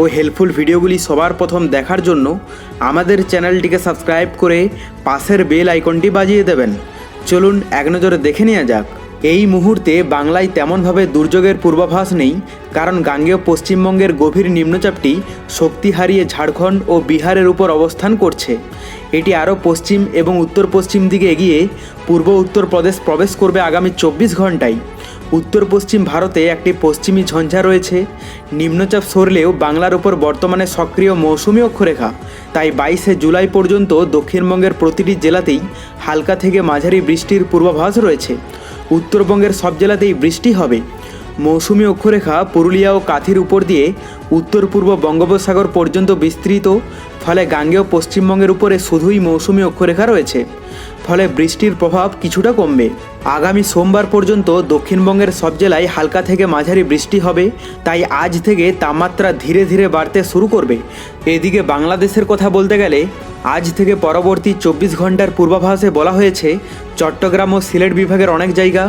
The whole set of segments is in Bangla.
ও হেল্পফুল ভিডিওগুলি সবার প্রথম দেখার জন্য আমাদের চ্যানেলটিকে সাবস্ক্রাইব করে পাশের বেল আইকনটি বাজিয়ে দেবেন। চলুন এক নজরে দেখে নেওয়া যাক। এই মুহূর্তে বাংলায় তেমনভাবে দুর্যোগের পূর্বাভাস নেই, কারণ গাঙ্গেয় পশ্চিমবঙ্গের গভীর নিম্নচাপটি শক্তি হারিয়ে ঝাড়খণ্ড ও বিহারের উপর অবস্থান করছে। এটি আরও পশ্চিম এবং উত্তর পশ্চিম দিকে এগিয়ে পূর্ব উত্তরপ্রদেশ প্রবেশ করবে আগামী চব্বিশ ঘন্টায় উত্তর পশ্চিম ভারতে একটি পশ্চিমী ঝঞ্ঝা রয়েছে। নিম্নচাপ সরলেও বাংলার উপর বর্তমানে সক্রিয় মৌসুমী অক্ষরেখা। তাই বাইশে জুলাই পর্যন্ত দক্ষিণবঙ্গের প্রতিটি জেলাতেই হালকা থেকে মাঝারি বৃষ্টির পূর্বাভাস রয়েছে। উত্তরবঙ্গের সব জেলাতেই বৃষ্টি হবে। মৌসুমী অক্ষরেখা পুরুলিয়া ও কাথির উপর দিয়ে উত্তর পূর্ব বঙ্গোপসাগর পর্যন্ত বিস্তৃত, ফলে গাঙ্গেয় পশ্চিমবঙ্গের উপরে শুধুই মৌসুমী অক্ষরেখা রয়েছে। ফলে বৃষ্টির প্রভাব কিছুটা কমবে। আগামী সোমবার পর্যন্ত দক্ষিণবঙ্গের সব জেলায় হালকা থেকে মাঝারি বৃষ্টি হবে, তাই আজ থেকে তাপমাত্রা ধীরে ধীরে বাড়তে শুরু করবে। এদিকে বাংলাদেশের কথা বলতে গেলে, আজ থেকে পরবর্তী চব্বিশ ঘণ্টার পূর্বাভাসে বলা হয়েছে, চট্টগ্রাম ও সিলেট বিভাগের অনেক জায়গা,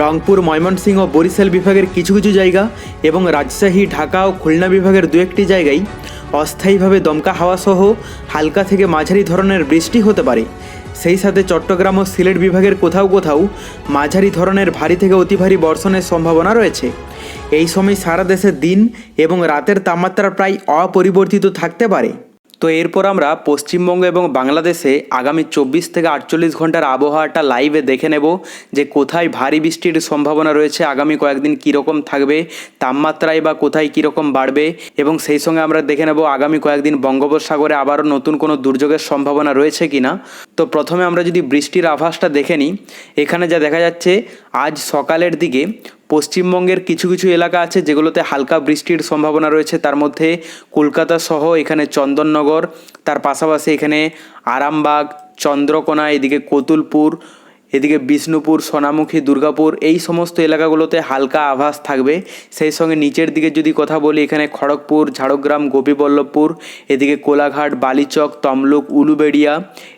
রংপুর, ময়মনসিংহ ও বরিশাল বিভাগের কিছু কিছু জায়গা এবং রাজশাহী, ঢাকা ও খুলনা বিভাগের দু একটি জায়গায় অস্থায়ীভাবে দমকা হাওয়া সহ হালকা থেকে মাঝারি ধরনের বৃষ্টি হতে পারে। সেই সাথে চট্টগ্রাম ও সিলেট বিভাগের কোথাও কোথাও মাঝারি ধরনের ভারী থেকে অতি ভারী বর্ষণের সম্ভাবনা রয়েছে। এই সময় সারা দেশে দিন এবং রাতের তাপমাত্রা প্রায় অপরিবর্তিত থাকতে পারে। তো এরপর আমরা পশ্চিমবঙ্গ এবং বাংলাদেশে আগামী চব্বিশ থেকে আটচল্লিশ ঘণ্টার আবহাওয়াটা লাইভে দেখে নেব যে কোথায় ভারী বৃষ্টির সম্ভাবনা রয়েছে, আগামী কয়েকদিন কীরকম থাকবে, তাপমাত্রায় বা কোথায় কীরকম বাড়বে এবং সেই সঙ্গে আমরা দেখে নেব আগামী কয়েকদিন বঙ্গোপসাগরে আবারও নতুন কোনো দুর্যোগের সম্ভাবনা রয়েছে কি না তো প্রথমে আমরা যদি বৃষ্টির আভাসটা দেখে নিই, এখানে যা দেখা যাচ্ছে, আজ সকালের দিকে পশ্চিমবঙ্গের কিছু কিছু এলাকা আছে যেগুলোতে হালকা বৃষ্টির সম্ভাবনা রয়েছে। তার মধ্যে কলকাতা সহ এখানে চন্দননগর, তার পাশাপাশি এখানে আরামবাগ, চন্দ্রকোনা, এদিকে কতুলপুর এদিকে বিষ্ণুপুর, সোনামুখী, দুর্গাপুর এই সমস্ত এলাকাগুলোতে হালকা আভাস থাকবে। সেই সঙ্গে নিচের দিকে যদি কথা বলি, এখানে খড়গপুর, ঝাড়গ্রাম, গোপীবল্লভপুর, এদিকে কোলাঘাট, বালিচক, তমলুক, উলুবেড়িয়া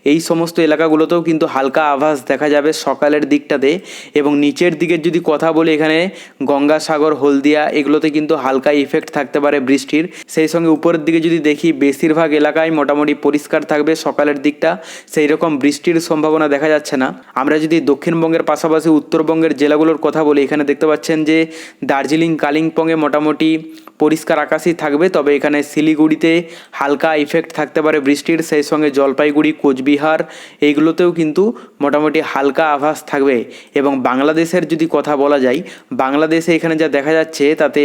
এই সমস্ত এলাকাগুলোতেও কিন্তু হালকা আভাস দেখা যাবে সকালের দিকটাতে। এবং নিচের দিকের যদি কথা বলি, এখানে গঙ্গাসাগর, হলদিয়া এগুলোতে কিন্তু হালকা ইফেক্ট থাকতে পারে বৃষ্টির। সেই সঙ্গে উপরের দিকে যদি দেখি, বেশিরভাগ এলাকায় মোটামুটি পরিষ্কার থাকবে সকালের দিকটা। সেই রকম বৃষ্টির সম্ভাবনা দেখা যাচ্ছে না। আমরা যদি দক্ষিণবঙ্গের পাশাপাশি উত্তরবঙ্গের জেলাগুলোর কথা বলি, এখানে দেখতে পাচ্ছেন যে দার্জিলিং, কালিম্পংয়ে মোটামুটি পরিষ্কার আকাশই থাকবে। তবে এখানে শিলিগুড়িতে হালকা ইফেক্ট থাকতে পারে বৃষ্টির। সেই সঙ্গে জলপাইগুড়ি, কোচবিহার, এইগুলোতেও কিন্তু মোটামুটি হালকা আভাস থাকবে। এবং বাংলাদেশের যদি কথা বলা যায়, বাংলাদেশে এখানে যা দেখা যাচ্ছে, তাতে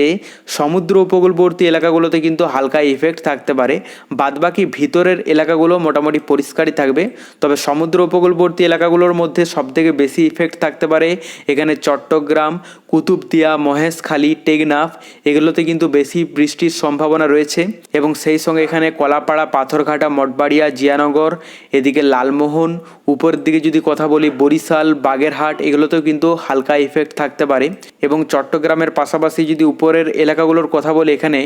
সমুদ্র উপকূলবর্তী এলাকাগুলোতে কিন্তু হালকা ইফেক্ট থাকতে পারে। বাদবাকি ভিতরের এলাকাগুলো মোটামুটি পরিষ্কারই থাকবে। তবে সমুদ্র উপকূলবর্তী এলাকাগুলোর মধ্যে সবথেকে বেশি ইফেক্ট থাকতে পারে এখানে চট্টগ্রাম, কুতুবদিয়া, মহেশখালী, টেকনাফ এগুলোতে কিন্তু বেশি বৃষ্টির সম্ভাবনা রয়েছে এবং সেই সঙ্গে এখানে কলাপাড়া, পাথরঘাটা, মঠবাড়িয়া, জিয়ানগর, এদিকে লালমোহন, উপরের দিকে যদি কথা বলি বরিশাল, বাগেরহাট এগুলোতেও কিন্তু হালকা ইফেক্ট থাকতে পারে এবং চট্টগ্রামের পাশাপাশি যদি উপরের এলাকাগুলোর কথা বলি এখানে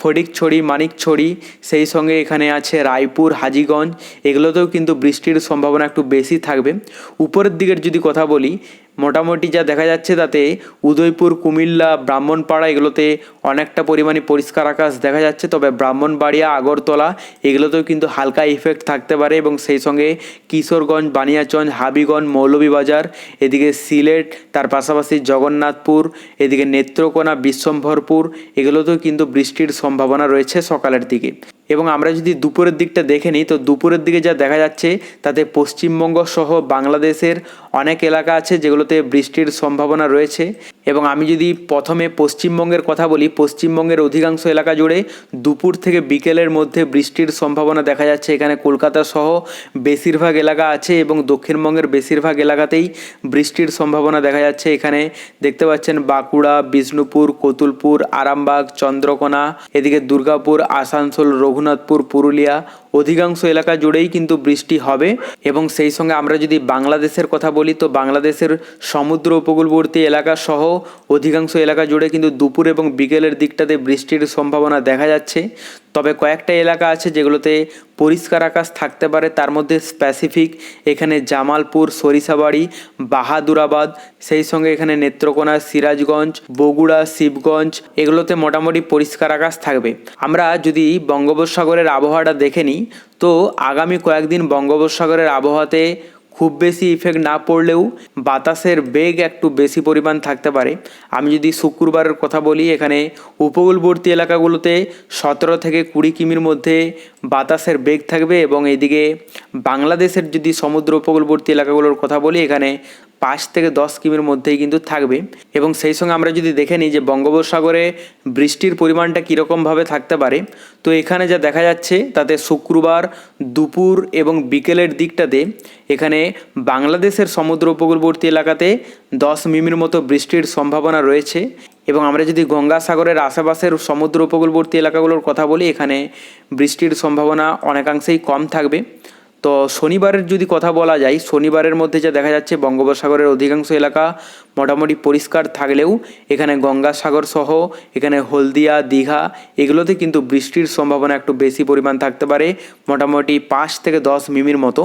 ফটিকছড়ি, মানিকছড়ি, সেই সঙ্গে এখানে আছে রায়পুর, হাজিগঞ্জ এগুলোতেও কিন্তু বৃষ্টির সম্ভাবনা একটু বেশি থাকবে। উপরের দিকের যদি কথা বলি মোটামুটি যা দেখা যাচ্ছে তাতে উদয়পুর, কুমিল্লা, ব্রাহ্মণপাড়া এগুলোতে অনেকটা পরিমাণে পরিষ্কার আকাশ দেখা যাচ্ছে। তবে ব্রাহ্মণবাড়িয়া, আগরতলা এগুলোতেও কিন্তু হালকা ইফেক্ট থাকতে পারে এবং সেই সঙ্গে কিশোরগঞ্জ, বানিয়াচঞ্জ, হাবিগঞ্জ, মৌলভীবাজার, এদিকে সিলেট, তার পাশাপাশি জগন্নাথপুর, এদিকে নেত্রকোনা, বিশ্বম্ভরপুর এগুলোতেও কিন্তু বৃষ্টির সম্ভাবনা রয়েছে সকালের দিকে। এবং আমরা যদি দুপুরের দিকটা দেখে নিই, তো দুপুরের দিকে যা দেখা যাচ্ছে তাতে পশ্চিমবঙ্গ সহ বাংলাদেশের অনেক এলাকা আছে যেগুলোতে বৃষ্টির সম্ভাবনা রয়েছে। এবং আমি যদি প্রথমে পশ্চিমবঙ্গের কথা বলি, পশ্চিমবঙ্গের অধিকাংশ এলাকা জুড়ে দুপুর থেকে বিকেলের মধ্যে বৃষ্টির সম্ভাবনা দেখা যাচ্ছে। এখানে কলকাতা সহ বেশিরভাগ এলাকা আছে এবং দক্ষিণবঙ্গের বেশিরভাগ এলাকাতেই বৃষ্টির সম্ভাবনা দেখা যাচ্ছে। এখানে দেখতে পাচ্ছেন বাঁকুড়া, বিষ্ণুপুর, কতুলপুর, আরামবাগ, চন্দ্রকোনা, এদিকে দুর্গাপুর, আসানসোল, রঘুনাথপুর, পুরুলিয়া অধিকাংশ এলাকা জুড়েই কিন্তু বৃষ্টি হবে। এবং সেই সঙ্গে আমরা যদি বাংলাদেশের কথা বলি, তো বাংলাদেশের সমুদ্র উপকূলবর্তী এলাকা সহ অধিকাংশ এলাকা জুড়ে কিন্তু দুপুর এবং বিকেলের দিকটাতে বৃষ্টির সম্ভাবনা দেখা যাচ্ছে। তবে কয়েকটা এলাকা আছে যেগুলোতে পরিষ্কার আকাশ থাকতে পারে। তার মধ্যে স্পেসিফিক এখানে জামালপুর, সরিষাবাড়ি, বাহাদুরাবাদ, সেই সঙ্গে এখানে নেত্রকোনা, সিরাজগঞ্জ, বগুড়া, শিবগঞ্জ, এগুলোতে মোটামুটি পরিষ্কার আকাশ থাকবে। আমরা যদি বঙ্গোপসাগরের আবহাওয়াটা দেখে নিই, তো আগামী কয়েকদিন বঙ্গোপসাগরের আবহাওয়াতে খুব বেশি ইফেক্ট না পড়লেও বাতাসের বেগ একটু বেশি পরিমাণ থাকতে পারে। আমি যদি শুক্রবারের কথা বলি, এখানে উপকূলবর্তী এলাকাগুলোতে সতেরো থেকে কুড়ি কিমির মধ্যে বাতাসের বেগ থাকবে এবং এদিকে বাংলাদেশের যদি সমুদ্র উপকূলবর্তী এলাকাগুলোর কথা বলি, এখানে পাঁচ থেকে দশ কিমির মধ্যেই কিন্তু থাকবে। এবং সেই সঙ্গে আমরা যদি দেখে নিই যে বঙ্গোপসাগরে বৃষ্টির পরিমাণটা কীরকমভাবে থাকতে পারে, তো এখানে যা দেখা যাচ্ছে তাতে শুক্রবার দুপুর এবং বিকেলের দিকটাতে এখানে বাংলাদেশের সমুদ্র উপকূলবর্তী এলাকাতে দশ মিমির মতো বৃষ্টির সম্ভাবনা রয়েছে। এবং আমরা যদি গঙ্গাসাগরের আশেপাশের সমুদ্র উপকূলবর্তী এলাকাগুলোর কথা বলি, এখানে বৃষ্টির সম্ভাবনা অনেকাংশেই কম থাকবে। তো শনিবারের যদি কথা বলা যায়, শনিবারের মধ্যে যা দেখা যাচ্ছে বঙ্গোপসাগরের অধিকাংশ এলাকা মোটামুটি পরিষ্কার থাকলেও এখানে গঙ্গাসাগর সহ, এখানে হলদিয়া, দীঘা এগুলোতে কিন্তু বৃষ্টির সম্ভাবনা একটু বেশি পরিমাণ থাকতে পারে, মোটামুটি পাঁচ থেকে দশ মিমির মতো।